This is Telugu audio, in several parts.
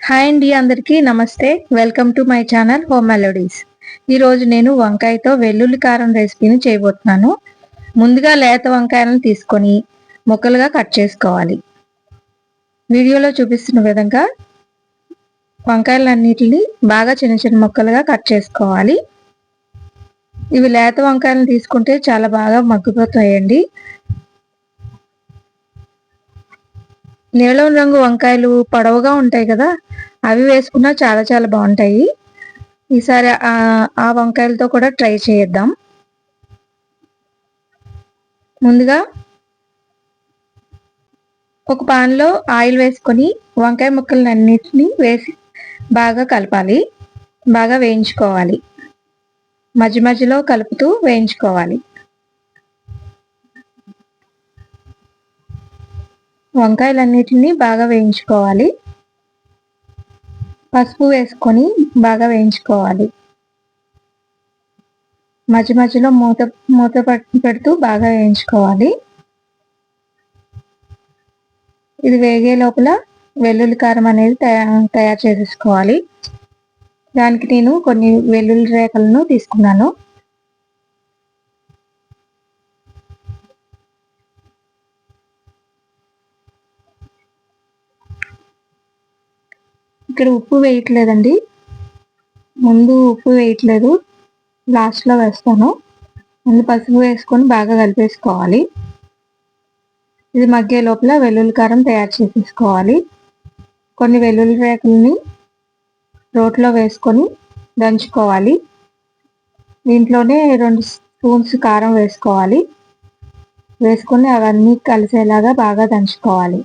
హాయ్ అండి అందరికీ నమస్తే. Welcome to my channel home melodies. ఈరోజు నేను వంకాయతో వెల్లుల్లి కారం రెసిపీని చేయబోతున్నాను. ముందుగా లేత వంకాయలను తీసుకొని ముక్కలుగా కట్ చేసుకోవాలి. వీడియోలో చూపిస్తున్న విధంగా వంకాయలన్నిటిని బాగా చిన్న చిన్న ముక్కలుగా కట్ చేసుకోవాలి. ఇవి లేత వంకాయలను తీసుకుంటే చాలా బాగా మగ్గిపోతాయండి. నీలం రంగు వంకాయలు పొడవుగా ఉంటాయి కదా అవి వేసుకున్నా చాలా చాలా బాగుంటాయి. ఈసారి ఆ వంకాయలతో కూడా ట్రై చేద్దాం. ముందుగా ఒక పాన్లో ఆయిల్ వేసుకొని వంకాయ ముక్కలను అన్నిటిని వేసి బాగా కలపాలి. బాగా వేయించుకోవాలి. మధ్య మధ్యలో కలుపుతూ వేయించుకోవాలి. వంకాయలన్నిటిని బాగా వేయించుకోవాలి. పసుపు వేసుకొని బాగా వేయించుకోవాలి. మధ్య మధ్యలో మూత మూత పెడుతూ బాగా వేయించుకోవాలి. ఇది వేగే లోపల వెల్లుల్లి కారం అనేది తయారు చేసేసుకోవాలి. దానికి నేను కొన్ని వెల్లుల్లి రేఖలను తీసుకున్నాను. ఇక్కడ ఉప్పు వేయట్లేదండి. ముందు ఉప్పు వేయట్లేదు. లాస్ట్లో వేస్తాను. ముందు పసుపు వేసుకొని బాగా కలిపేసుకోవాలి. ఇది మగ్గే లోపల వెల్లుల్లి కారం తయారు చేసేసుకోవాలి. కొన్ని వెల్లుల్లి రేకుల్ని రోట్లో వేసుకొని దంచుకోవాలి. దీంట్లోనే రెండు స్పూన్స్ కారం వేసుకోవాలి. వేసుకొని అవన్నీ కలిసేలాగా బాగా దంచుకోవాలి.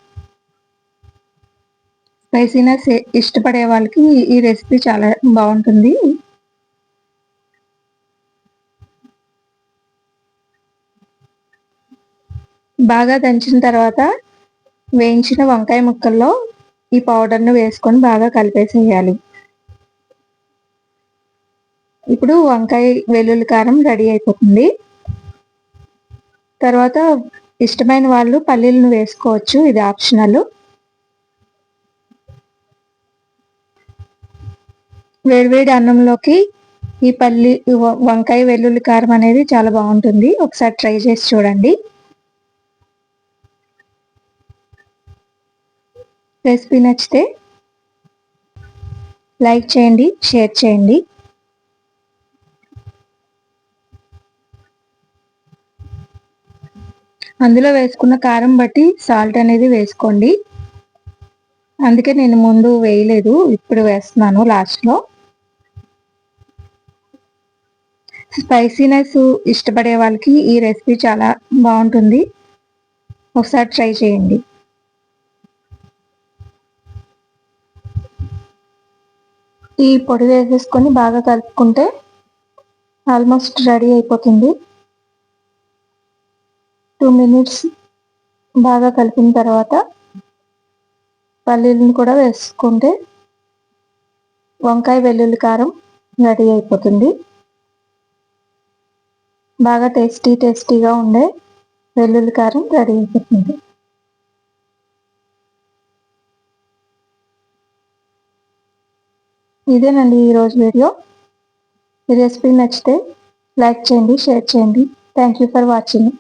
స్పైసీనెస్ ఇష్టపడే వాళ్ళకి ఈ రెసిపీ చాలా బాగుంటుంది. బాగా దంచిన తర్వాత వేయించిన వంకాయ ముక్కల్లో ఈ పౌడర్ను వేసుకొని బాగా కలిపేసేయాలి. ఇప్పుడు వంకాయ వెల్లుల్లి కారం రెడీ అయిపోతుంది. తర్వాత ఇష్టమైన వాళ్ళు పల్లీలను వేసుకోవచ్చు ఇది ఆప్షనల్. వేడివేడి అన్నంలోకి ఈ పల్లి వంకాయ వెల్లుల్లి కారం అనేది చాలా బాగుంటుంది. ఒకసారి ట్రై చేసి చూడండి. రెసిపీ నచ్చితే లైక్ చేయండి షేర్ చేయండి. అందులో వేసుకున్న కారం బట్టి సాల్ట్ అనేది వేసుకోండి. అందుకే నేను ముందు వేయలేదు ఇప్పుడు వేస్తున్నాను లాస్ట్లో. స్పైసీనెస్ ఇష్టపడే వాళ్ళకి ఈ రెసిపీ చాలా బాగుంటుంది. ఒకసారి ట్రై చేయండి. ఈ పొడి వేసేసుకొని బాగా కలుపుకుంటే ఆల్మోస్ట్ రెడీ అయిపోతుంది. టూ మినిట్స్ బాగా కలిపిన తర్వాత పల్లీలను కూడా వేసుకుంటే వంకాయ వెల్లుల్లి కారం రెడీ అయిపోతుంది. బాగా టేస్టీ టేస్టీగా ఉండే వెల్లుల్లి కారం రెడీ అయిపోతుంది ఇదేనండి ఈరోజు వీడియో. ఈ రెసిపీ నచ్చితే లైక్ చేయండి షేర్ చేయండి. Thank you for watching